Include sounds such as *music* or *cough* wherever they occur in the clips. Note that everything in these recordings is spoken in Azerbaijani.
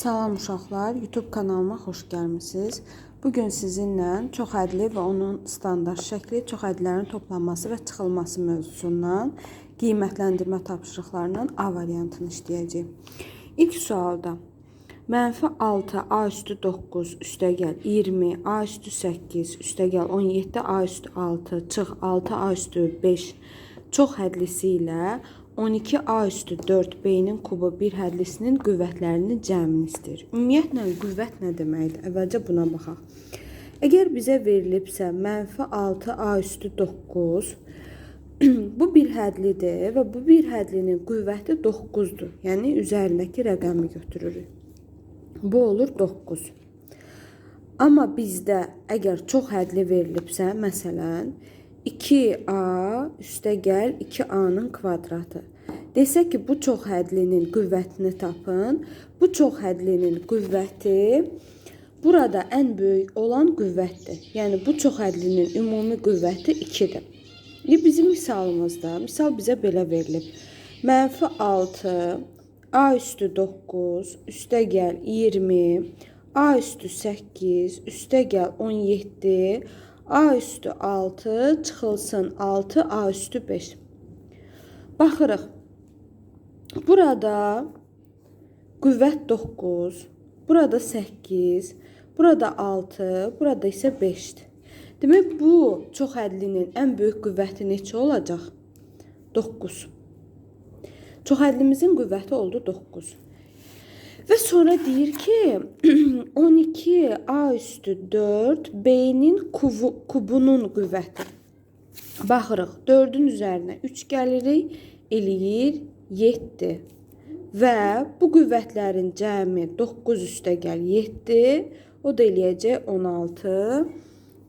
Salam uşaqlar, YouTube kanalıma xoş gəlmisiniz. Bu gün sizinlə çox ədli və onun standart şəkli, çox ədlərin toplanması və çıxılması mövzusundan qiymətləndirmə tapşırıqlarının A variantını işləyəcəyik. İlk sualda mənfi 6 A üstü 9 üstəgəl 20 A üstü 8 üstəgəl 17 A üstü 6 çıx 6 A üstü 5 çox hədlisi ilə 12A üstü 4 B-nin kubu bir hədlisinin qüvvətlərinin cəmini istəyir. Ümumiyyətlə qüvvət nə deməkdir? Əvvəlcə buna baxaq. Əgər bizə verilibsə mənfi 6A üstü 9 *clears throat* bu bir hədlidir və bu bir hədlinin qüvvəti 9-dur. Yəni üzərindəki rəqəmi götürürük. Bu olur 9. Amma bizdə əgər çox hədli verilibsə, məsələn, 2a üstəgəl 2a-nın kvadratı. Desək ki, bu çox hədlinin qüvvətini tapın. Bu çox hədlinin qüvvəti burada ən böyük olan qüvvətdir. Yəni bu çox hədlinin ümumi qüvvəti 2-dir. İndi bizim misalımızda, misal bizə belə verilib. Mənfi 6 a üstü 9 üstəgəl 20 a üstü 8 üstəgəl 17 A üstü 6 çıxılsın 6 A üstü 5. Baxırıq. Burada qüvvət 9, burada 8, burada 6, burada isə 5-dir. Demək bu çox hədlinin ən böyük qüvvəti neçə olacaq? 9. Çox hədlimizin qüvvəti oldu 9. Ve sonra deyir ki *clears throat* 12 A üstü 4 B'nin kubu, kubunun qüvvəti. Baxırıq 4-ün üzərinə 3 gəlirik, eləyir 7. Və bu qüvvətlərin cəmi 9 üstə gəl 7, o da eləyəcək 16.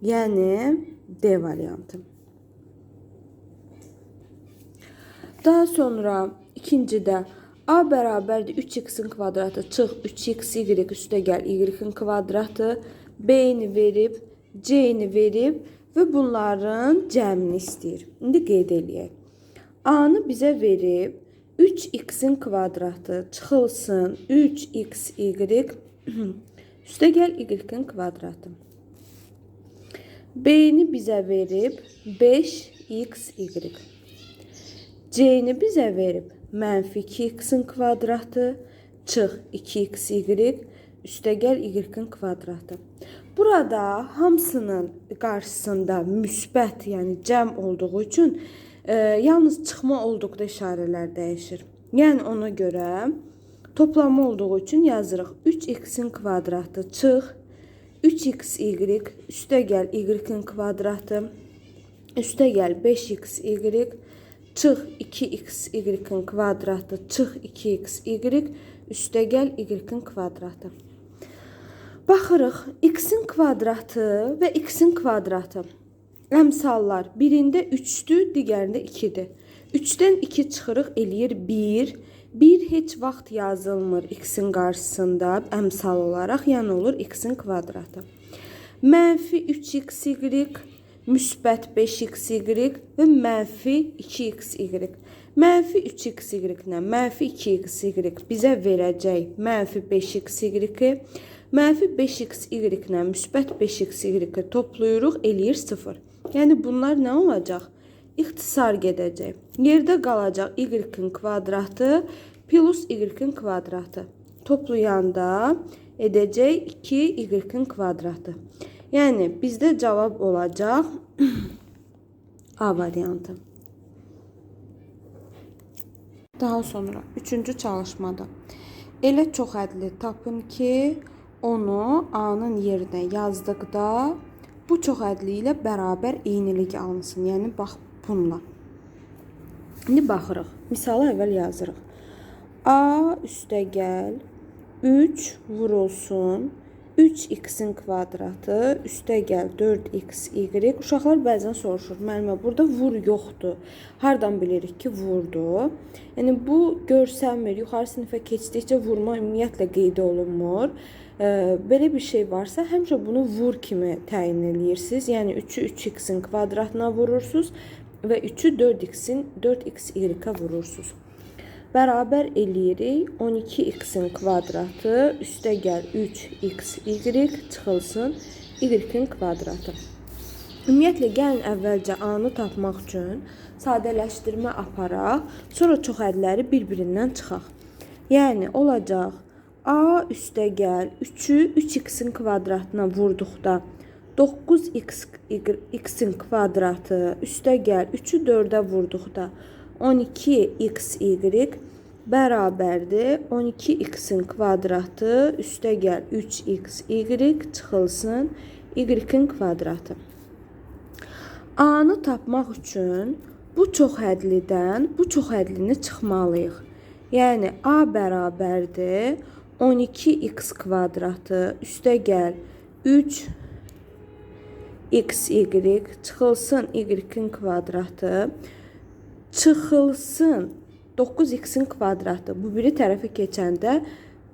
Yəni D variantı. Daha sonra ikincidə A bərabərdir 3x-in kvadratı çıx 3x y üstə gəl y-in kvadratı. B-ni verib, C-ni verib və bunların cəmini istəyir. İndi qeyd eləyək. A-nı bizə verib 3x-in kvadratı çıxılsın 3xy *clears throat* üstə gəl y-in kvadratı. B-ni bizə verib 5xy. C-ni bizə verib mənfi 2x-in kvadratı çıx 2xy üstəgəl y-in kvadratı. Burada hamısının qarşısında müsbət, yəni cəm olduğu üçün e, yalnız çıxma olduqda işarələr dəyişir. Yəni ona görə toplamı olduğu üçün yazırıq 3x-in kvadratı çıx 3xy üstəgəl y-in kvadratı üstəgəl 5xy çıx 2x y-in kvadratı çıx 2x y üstəgəl y-in kvadratı. Baxırıq, x-in kvadratı və x-in kvadratı. Əmsallar birində 3-dür, digərində 2-dir. 3-dən 2 çıxırıq eləyir 1. 1 heç vaxt yazılmır x-in qarşısında əmsal olaraq, yəni olur x-in kvadratı. Mənfi 3xy müsbət 5xy və mənfi 2xy. Mənfi 3xy ilə mənfi 2xy bizə verəcək mənfi 5xy. Mənfi 5xy ilə müsbət 5xy toplayırıq, eləyir 0. Yəni bunlar nə olacaq? İxtisar gedəcək. Yerdə qalacaq y-in kvadratı plus y-in kvadratı. Toplayanda edəcək 2y-in kvadratı. Yəni bizdə cavab olacaq *clears throat* A variantı. Daha sonra üçüncü çalışmada elə çox ədli tapın ki, onu A-nın yerinə yazdıqda bu çox ədli ilə bərabər eynilik alınsın. Yəni bax bununla. İndi baxırıq. Misalı əvvəl yazırıq. A üstə gəl 3 vurulsun 3x-in kvadratı üstə gəl 4xy. Uşaqlar bəzən soruşur, müəllimə, burada vur yoxdur. Hardan bilirik ki, vurdu? Yəni bu görsənmir. Yuxarı sinifə keçdikcə vurma ümumiyyətlə qeyd olunmur. Belə bir şey varsa, həmişə bunu vur kimi təyin eləyirsiniz. Yəni 3-ü 3x-in kvadratına vurursunuz və 3-ü 4x-in 4xy-ə vurursunuz. Bərabər eləyirik 12x-in kvadratı üstə gəl 3xy çıxılsın y-in kvadratı. Ümumiyyətlə gəlin əvvəlcə a-nı tapmaq üçün sadələşdirmə aparaq, sonra çoxədləri bir-birindən çıxaq. Yəni olacaq a üstə gəl 3-ü 3x-in kvadratına vurduqda 9x x-in kvadratı üstə gəl 3-ü 4-ə vurduqda 12xy bərabərdir 12x-in kvadratı üstə gəl 3xy çıxılsın y-in kvadratı. A-nı tapmaq üçün bu çoxhədlidən bu çoxhədlini çıxmalıyıq. Yəni A bərabərdir 12x kvadratı üstə gəl 3 xy çıxılsın y-in kvadratı çıxılsın 9x-in kvadratı. Bu biri tərəfə keçəndə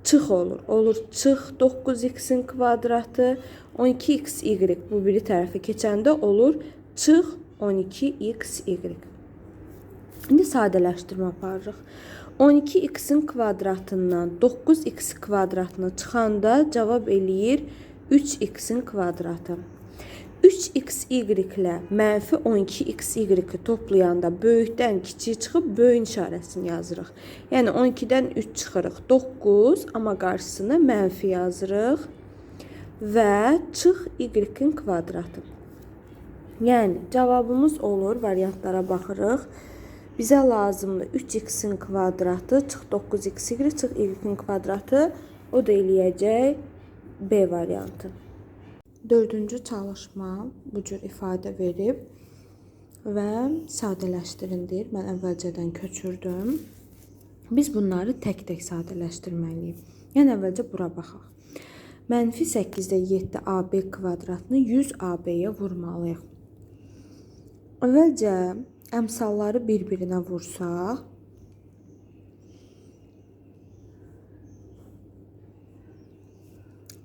çıx olur. Olur çıx 9x-in kvadratı 12xy. Bu biri tərəfə keçəndə olur çıx 12xy. İndi sadələşdirmə aparırıq. 12x-in kvadratından 9x kvadratını çıxanda cavab eləyir 3x-in kvadratı. 3xy ilə mənfi 12xy toplayanda böyükdən kiçik çıxıb böyük işarəsini yazırıq. Yəni 12-dən 3 çıxırıq 9, amma qarşısına mənfi yazırıq və çıx y-in kvadratı. Yəni cavabımız olur, variantlara baxırıq. Bizə lazımdır 3x-in kvadratı, çıx 9xy, çıx y-in kvadratı. O da eləyəcək B variantı. Dördüncü çalışma bu cür ifadə verib və sadələşdirin deyir. Mən əvvəlcədən köçürdüm. Biz bunları tək-tək sadələşdirməliyik. Yəni əvvəlcə bura baxaq. Mənfi 8-də 7 AB kvadratını 100 AB-yə vurmalıyıq. Əvvəlcə əmsalları bir-birinə vursaq,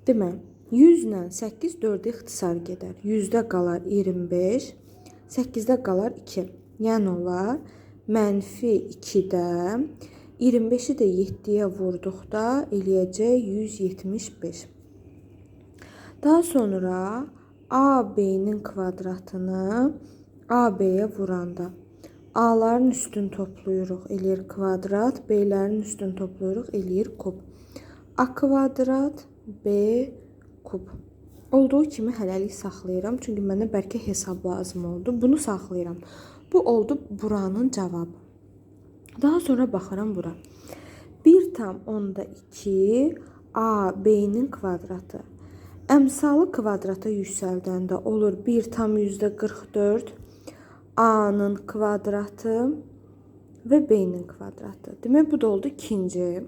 Demək, 100 ilə 8 4-ə ixtisar gedər. 100-də qalar 25, 8-də qalar 2. Yəni olar mənfi 2-də 25-i də 7-yə vurduqda eləyəcək 175. Daha sonra AB-nin kvadratını AB-yə vuranda A-ların üstün toplayırıq, eləyir kvadrat, B-lərin üstün toplayırıq, eləyir kub. A kvadrat, B kub. Olduğu kimi hələlik saxlayıram. Çünki mənə bəlkə hesab lazım oldu. Bunu saxlayıram. Bu oldu buranın cavabı. Daha sonra baxıram bura. 1 tam onda 2 A B-nin kvadratı. Əmsalı kvadrata yüksəldəndə olur 1 tam %44 A-nın kvadratı və B-nin kvadratı. Demək bu da oldu ikinci.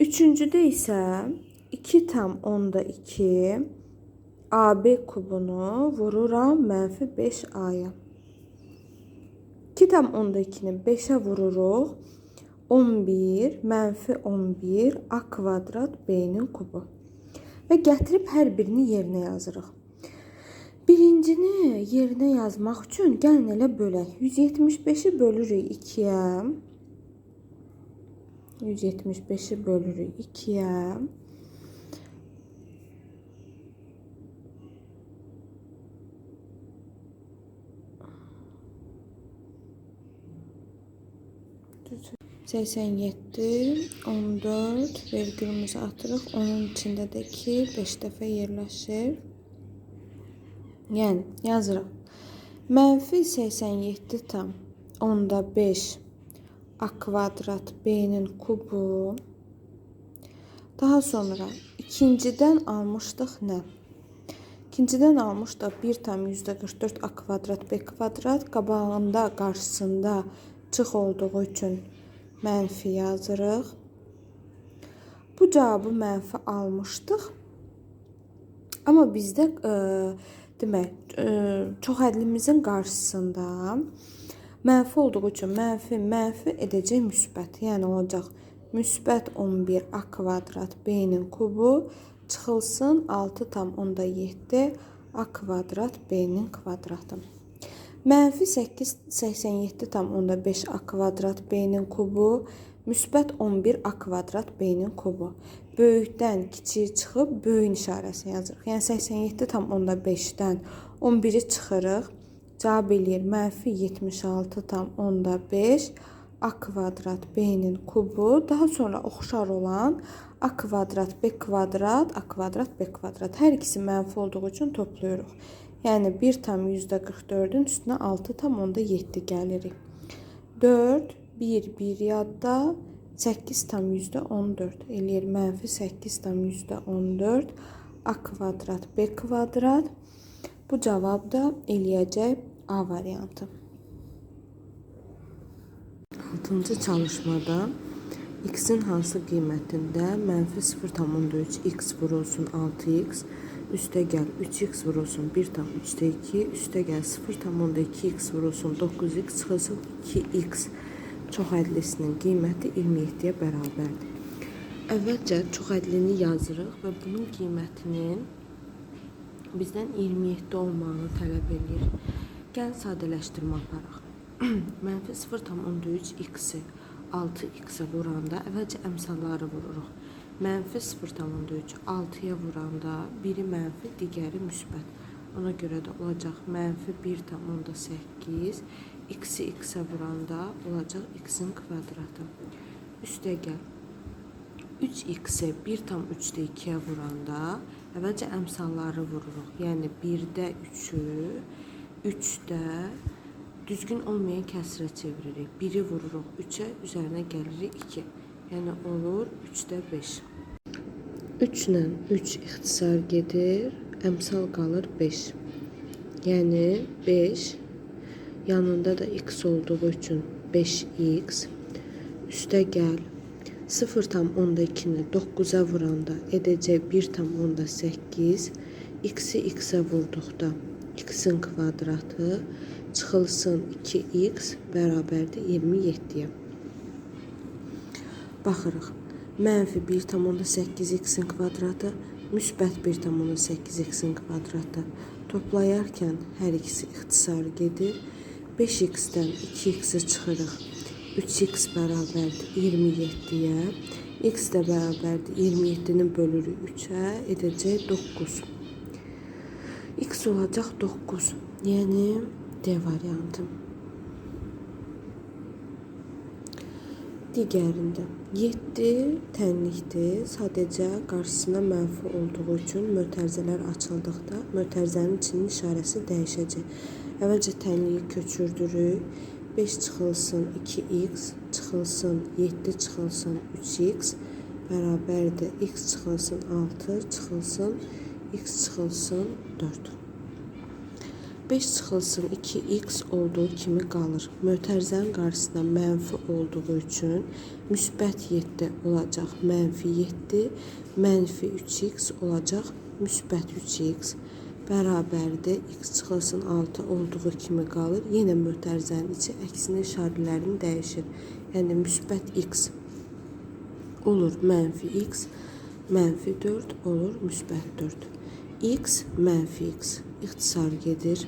Üçüncüdə isə 2 tam onda 2 AB kubunu vururam mənfi 5A'ya. 2 tam onda 2-ni 5-ə vururuq. 11 mənfi 11 A kvadrat B-nin kubu. Və gətirib hər birini yerinə yazırıq. Birincini yerinə yazmaq üçün gəlin elə bölək. 175-i bölürük 2-yə. 175-i bölürük 2-yə. 87, 14 vergülümüzü atırıq. Onun içində də ki 5 dəfə yerləşir. Yəni yazırıq. Mənfi 87 tam onda 5 a kvadrat b-nin kubu. Daha sonra ikincidən almışdıq nə? İkincidən almışdıq 1 tam %44 a kvadrat b kvadrat. Qabağında, qarşısında çıx olduğu üçün mənfi yazırıq. Bu cavabı mənfi almışdıq. Amma bizdə e, demək, e, çoxhədlimizin qarşısında mənfi olduğu üçün mənfi mənfi edəcək müsbət. Yəni olacaq müsbət 11 a kvadrat b-nin kubu çıxılsın 6 tam onda 7 a kvadrat b-nin kvadratı. Mənfi 8 87,5 a kvadrat b-nin kubu, müsbət 11 a kvadrat b-nin kubu. Böyükdən kiçiyi çıxıb böyüyün işarəsini yazırıq. Yəni 87,5-dən 11-i çıxırıq. Cavab eləyir mənfi 76,5 a kvadrat b-nin kubu. Daha sonra oxşar olan a kvadrat b kvadrat a kvadrat b kvadrat. Hər ikisi mənfi olduğu üçün toplayırıq. Yəni 1 tam %44-ün üstünə 6 tam onda 7 gəlirik. 4, 1, 1 yadda 8 tam %14 eləyir. Mənfi 8 tam %14 a kvadrat b kvadrat. Bu cavab da eləyəcək A variantı. 6-cı çalışmada x-in hansı qiymətində mənfi 0,3 x vurulsun 6x üste gel 3x vurulsun 1 tam 3'te 2 üste gel 0 tam onda 2x vurulsun 9x çıxılsın 2x çox ədlisinin qiyməti 27-yə bərabərdir. Əvvəlcə çox ədlini yazırıq və bunun qiymətinin bizdən 27 olmağını tələb eləyir. Gəl sadələşdirmə aparaq. *clears throat* -0,3x-i 6x-ə vuranda əvvəlcə əmsalları vururuq. Mənfi 0,3 6-ya vuranda biri mənfi, digəri müsbət. Ona görə də olacaq mənfi 1,8 x-i x-ə vuranda olacaq x-in kvadratı. Üstə gəl 3x-i 1,3-də 2-yə vuranda əvvəlcə əmsalları vururuq. Yəni 1-də 3-ü, 3-də düzgün olmayan kəsrə çeviririk. 1-i vururuq 3-ə, üzərinə gəlirik 2. Yəni olur 3-də 5. 3 ilə 3 ixtisar gedir, əmsal qalır 5. Yəni 5 yanında da x olduğu üçün 5x üstə gəl 0,2-ni 9-a vuranda edəcək 1,8 x-i x-ə vurduqda x-in kvadratı çıxılsın 2x bərabərdir 27-yə. Baxırıq. Mənfi 1,8 x-in kvadratı, müsbət 1,8 x-in kvadratı. Toplayarkən hər ikisi ixtisar gedir. 5x-dən 2x-i çıxırıq. 3x bərabərdir 27-yə. x də bərabərdir 27-ni bölürük 3-ə, edəcək 9. x olacaq 9. Yəni D variantı. Digərində 7 tənlikdir. Sadəcə qarşısına mənfi olduğu üçün mötərizələr açıldıqda mötərizənin içinin işarəsi dəyişəcək. Əvvəlcə tənliyi köçürdürük. 5 çıxılsın 2x, çıxılsın 7 çıxılsın 3x bərabərdir x çıxılsın 6, çıxılsın x çıxılsın 4. 5 çıxılsın 2x olduğu kimi qalır. Mötərizənin qarşısında mənfi olduğu üçün müsbət 7 olacaq mənfi 7, mənfi 3x olacaq müsbət 3x bərabərdir. x çıxılsın 6 olduğu kimi qalır. Yenə mötərizənin içi əksinə işarələrini dəyişir. Yəni müsbət x olur mənfi x, mənfi 4 olur müsbət 4. X mənfi x ixtisar gedir.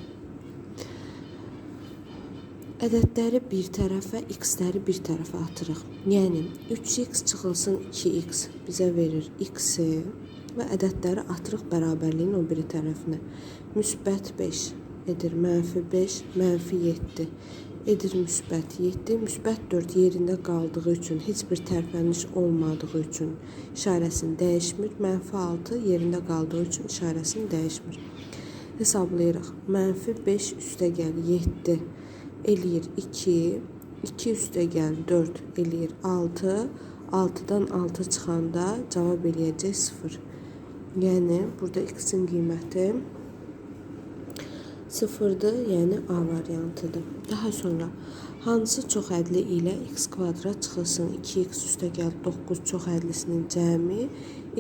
Ədədləri bir tərəfə, x-ləri bir tərəfə atırıq. Yəni 3x çıxılsın 2x bizə verir x-i və ədədləri atırıq bərabərliyin o biri tərəfinə. Müsbət 5 edir mənfi 5, mənfi 7 edir müsbət 7, müsbət 4 yerində qaldığı üçün heç bir tərpəniş olmadığı üçün işarəsini dəyişmir. Mənfi 6 yerində qaldığı üçün işarəsini dəyişmir. Hesablayırıq. Mənfi 5 üstə gəl 7 eləyir 2, 2 üstə gəl 4 eləyir 6, 6-dan 6 çıxanda cavab eləyəcək 0. Yəni burada x-in qiyməti 0-dır, yəni A variantıdır. Daha sonra hansı çoxədli ilə x kvadrat çıxılsın 2x üstə gəl 9 çoxədlisinin cəmi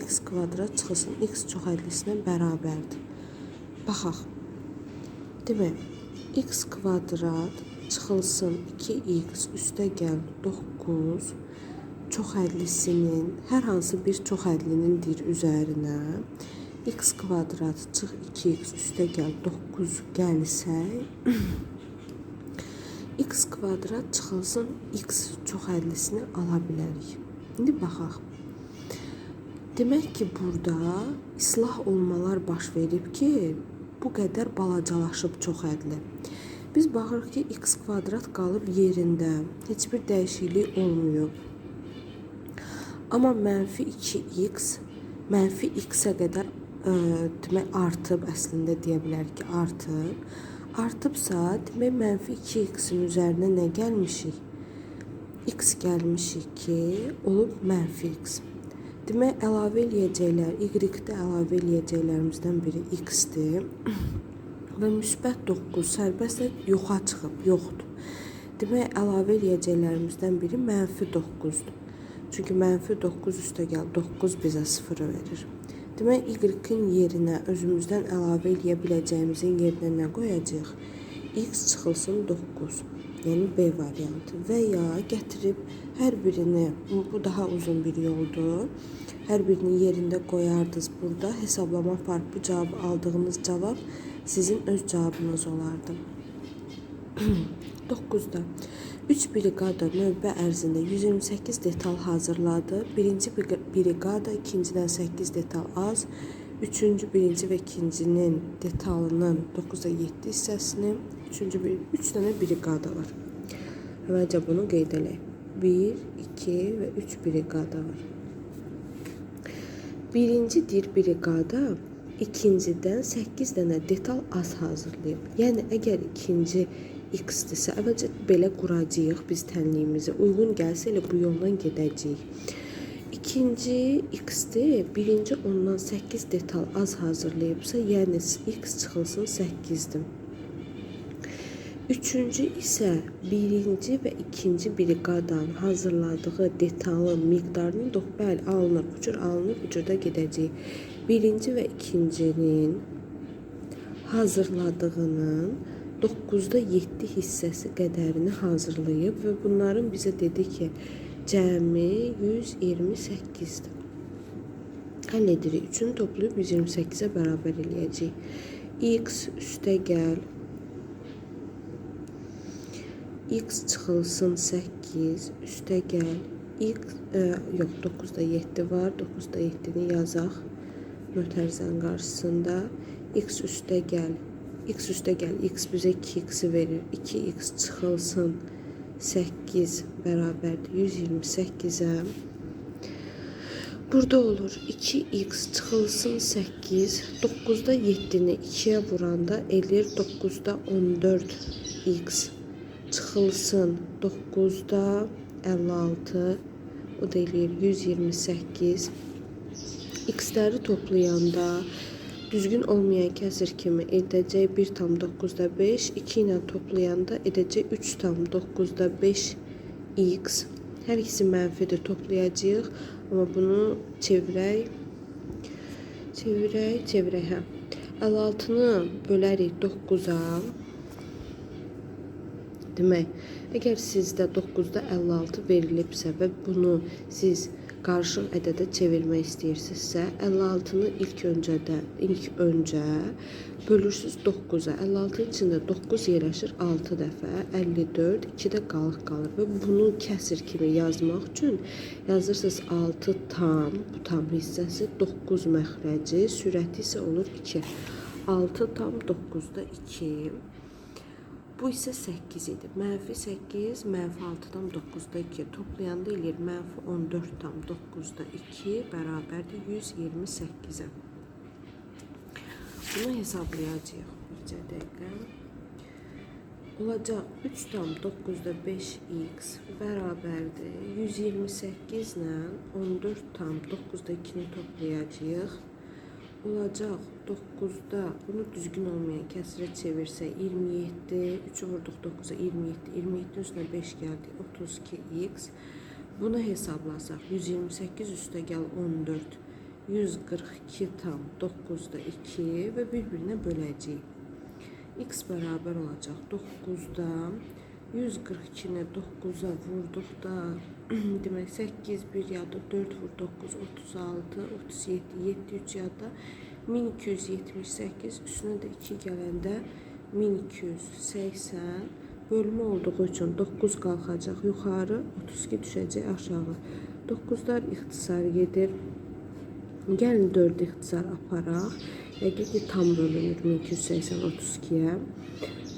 x kvadrat çıxılsın x çoxədlisinə bərabərdir. Baxaq. Demək, x kvadrat çıxılsın 2x üstə gəl 9 çoxhədlisinin hər hansı bir çoxhədlinin dir üzərinə x kvadrat çıx 2x üstə gəl 9 gəlsək *clears throat* x kvadrat çıxılsın x çox hədlisini ala bilərik. İndi baxaq. Demək ki, burada islah olmalar baş verib ki, bu qədər balacalaşıb çox hədli. Biz baxırıq ki, x kvadrat qalıb yerində. Heç bir dəyişiklik olmuyor. Amma mənfi 2x mənfi x-ə qədər demək artıb əslində deyə bilərik ki, artıb. Artıbsa, demək mənfi 2x-in üzərinə nə gəlmişik? x gəlmişik ki, olub mənfi x. Demək əlavə eləyəcəklər, y-də əlavə eləyəcəklərimizdən biri x-dir *clears throat* və müsbət 9 sərbəstlə yoxa çıxıb, yoxdur. Demək əlavə eləyəcəklərimizdən biri mənfi 9-dur. Çünki mənfi 9 üstə gəl 9 bizə 0 verir. Demək y-in yerinə özümüzdən əlavə eləyə biləcəyimizin yerinə nə qoyacağıq? x çıxılsın 9. Yəni B variantı və ya gətirib hər birini bu, daha uzun bir yoldur. Hər birini yerində qoyardınız burada. Hesablama bu cavabı aldığınız cavab sizin öz cavabınız olardı. *clears throat* 9-da 3 briqada növbə ərzində 128 detal hazırladı. Birinci bri- briqada ikincidən 8 detal az, üçüncü, birinci və ikincinin detalının 9-da 7 hissəsini, üçüncü bir 3 dənə briqada var. Əvvəlcə bunu qeyd edək. 1, 2 və 3 briqada var. Birinci dir briqada ikincidən 8 dənə detal az hazırlayıb. Yəni əgər ikinci x-dirsə, əvvəlcə belə quracağıq biz tənliyimizi. Uyğun gəlsə elə bu yoldan gedəcəyik. İkinci x-dir, birinci ondan 8 detal az hazırlayıbsa, yəni x çıxılsın 8-dir. Üçüncü isə birinci və ikinci briqadan hazırladığı detalın miqdarının doq bəli alınır, bu cür alınır, də gedəcək. Birinci və ikincinin hazırladığının 9-da 7 hissəsi qədərini hazırlayıb və bunların bizə dedi ki, cəmi 128-dir. Həll edirik. Üçünü toplayıb 128-ə bərabər eləyəcəyik. x üstə gəl x çıxılsın 8 üstə gəl x e, yox 9-da 7 var 9-da 7-ni yazaq mötərizənin qarşısında x üstə gəl x üstə gəl x bizə 2x-i verir. 2x çıxılsın. 8 bərabərdir. 128-ə Burada olur. 2x çıxılsın 8 9-da 7-ni 2-yə vuranda eləyir. 9-da 14x çıxılsın. 9-da 56 o da eləyir. 128 x-ləri toplayanda düzgün olmayan kəsir kimi edəcək 1,9-da 5 2 ilə toplayanda edəcək 3,9-da 5 x hər ikisi mənfidir toplayacağıq. Amma bunu çevirək çevirək çevirək hə. 56-nı bölərik 9-a Demək, əgər sizdə 9-da 56 verilibsə və bunu siz qarışıq ədədə çevirmək istəyirsinizsə, 56-nı ilk öncədə, ilk öncə bölürsüz 9-a. 56-nın içində 9 yerləşir 6 dəfə, 54, 2-də qalıq qalır və bunu kəsir kimi yazmaq üçün yazırsınız 6 tam, bu tam hissəsi 9 məxrəci, sürəti isə olur 2. 6 tam 9-da 2. Bu isə 8 idi. Mənfi 8, mənfi 6-dan 9-da 2 toplayanda eləyir mənfi 14 tam 9-da 2 bərabərdir 128-ə. Bunu hesablayacağıq bircə dəqiqə. Olacaq 3 tam 9-da 5x bərabərdir 128 ilə 14 tam 9-da 2-ni toplayacağıq. Olacaq 9-da bunu düzgün olmayan kəsirə çevirsə 27, 3-ü vurduq 9-a 27, 27 üstünə 5 gəldi 32x. Bunu hesablasaq 128 üstə gəl 14, 142 tam 9-da 2 və bir-birinə böləcəyik. x bərabər olacaq 9-da 142-ni 9-a vurduqda demək 8 1 yadda 4 vur 9 36 37 7 3 yadda 1278 üstünə də 2 gələndə 1280 bölme olduğu üçün 9 qalxacaq yuxarı, 32 düşəcək aşağı. 9-lar ixtisar gedir. Gəlin 4 ixtisar aparaq. Yəqin ki tam bölünür 1280 32-yə.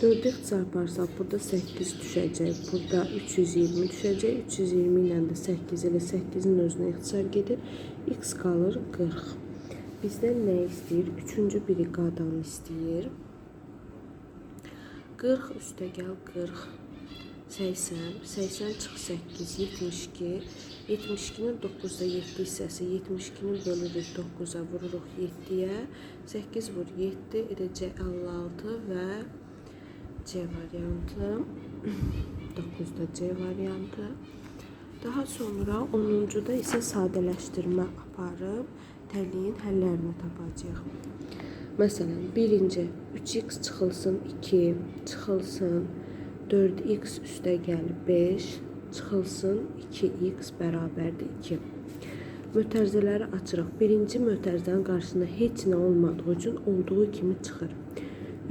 4 ixtisar aparsaq burada 8 düşəcək. Burada 320 düşəcək. 320 ilə də 8 ilə 8-in özünə ixtisar gedir. X qalır 40. Bizdən nə istəyir? Üçüncü biri qadanı istəyir. 40 üstə gəl 40. 80, 80 çıx 8, 72. 72-nin 9-da 7 hissəsi, 72-ni bölürük 9-a, vururuq 7-yə. 8 vur 7 edəcək 56 və C variantı. *clears throat* 9-da C variantı. Daha sonra 10-da isə sadələşdirmə aparıb tənliyin həllərini tapacağıq. Məsələn, birinci 3x çıxılsın 2, çıxılsın 4x üstə gəl 5, çıxılsın 2x bərabərdir 2. Mötərizələri açırıq. Birinci mötərizənin qarşısında heç nə olmadığı üçün olduğu kimi çıxır.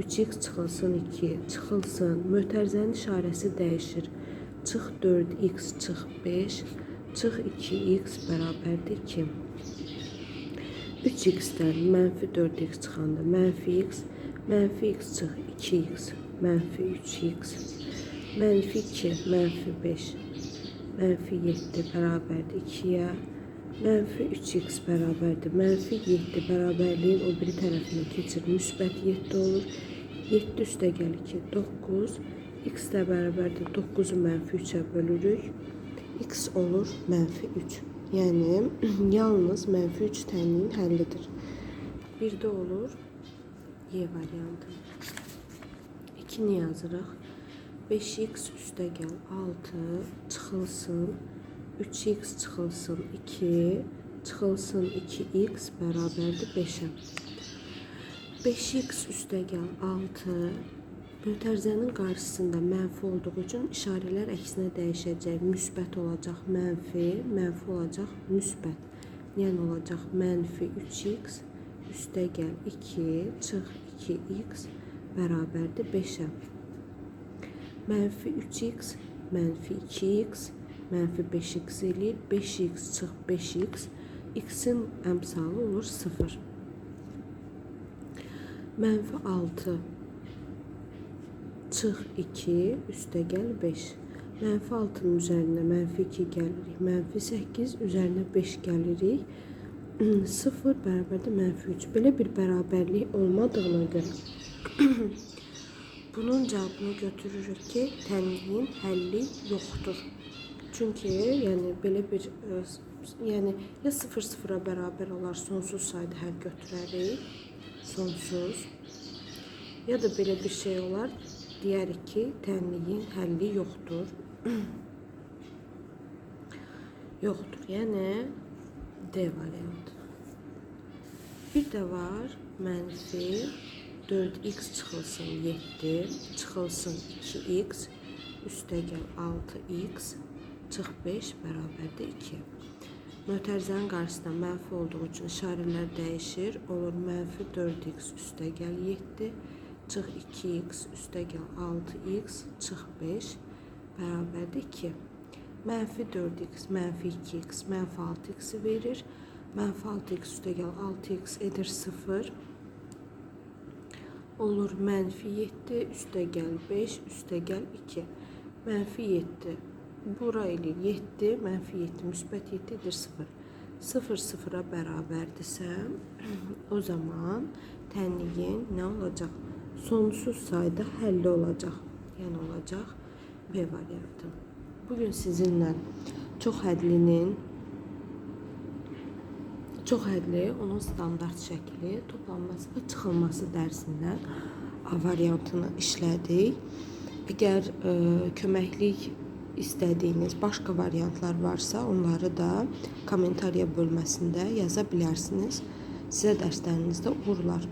3x çıxılsın 2, çıxılsın. Mötərizənin işarəsi dəyişir. Çıx 4x, çıx 5, çıx 2x bərabərdir 2. 3x-dən mənfi 4x çıxanda mənfi x, mənfi x çıx 2x, mənfi 3x, mənfi 2, mənfi 5, mənfi 7 bərabərdir 2-yə, mənfi 3x bərabərdir, mənfi 7 bərabərliyin o biri tərəfinə keçir, müsbət 7 olur, 7 üstə gəl 2, 9, x də bərabərdir 9-u mənfi 3-ə bölürük, x olur mənfi 3. Yəni *clears throat* yalnız mənfi 3 tənliyin həllidir. Bir də olur Y variantı. 2-ni yazırıq. 5x üstə gəl 6 çıxılsın 3x çıxılsın 2 çıxılsın 2x bərabərdir 5-ə. 5x üstə gəl 6 Mötərizənin qarşısında mənfi olduğu üçün işarələr əksinə dəyişəcək. Müsbət olacaq mənfi, mənfi olacaq müsbət. Yəni olacaq mənfi 3x üstə gəl 2 çıx 2x bərabərdir 5-ə. Mənfi 3x, mənfi 2x, mənfi 5x eləyir. 5x çıx 5x, x-in əmsalı olur 0. Mənfi 6 çıx 2 üstə gəl 5. Mənfi 6-nın üzərinə mənfi 2 gəlirik. Mənfi 8 üzərinə 5 gəlirik. *clears throat* 0 bərabərdir mənfi 3. Belə bir bərabərlik olmadığına görə *clears throat* bunun cavabını götürürük ki, tənliyin həlli yoxdur. Çünki yəni belə bir ə, yəni ya 0 0-a bərabər olar, sonsuz sayda həll götürərik. Sonsuz. Ya da belə bir şey olar. Deyərik ki, tənliyin həlli yoxdur. *clears throat* yoxdur. Yəni D variantı. Bir də var mənfi 4x çıxılsın 7, çıxılsın 2x, üstə gəl 6x, çıx 5 bərabərdir 2. Mötərizənin qarşısında mənfi olduğu üçün işarələr dəyişir. Olur mənfi 4x üstə gəl 7, çıx 2x üstə gəl 6x çıx 5 bərabərdir 2. Mənfi 4x, mənfi 2x, mənfi 6x verir. Mənfi 6x üstə gəl 6x edir 0. Olur mənfi 7 üstə gəl 5 üstə gəl 2. Mənfi 7 bura ilə 7, mənfi 7 müsbət 7 edir 0. 0 0-a bərabərdirsə, *clears throat* o zaman tənliyin nə olacaq? sonsuz sayda həlli olacaq. Yəni olacaq B variantı. Bugün sizinlə çox hədlinin çox hədli, onun standart şəkli, toplanması və çıxılması dərsindən A variantını işlədik. Əgər ə, e, köməklik istədiyiniz başqa variantlar varsa, onları da kommentariya bölməsində yaza bilərsiniz. Sizə dərslərinizdə uğurlar.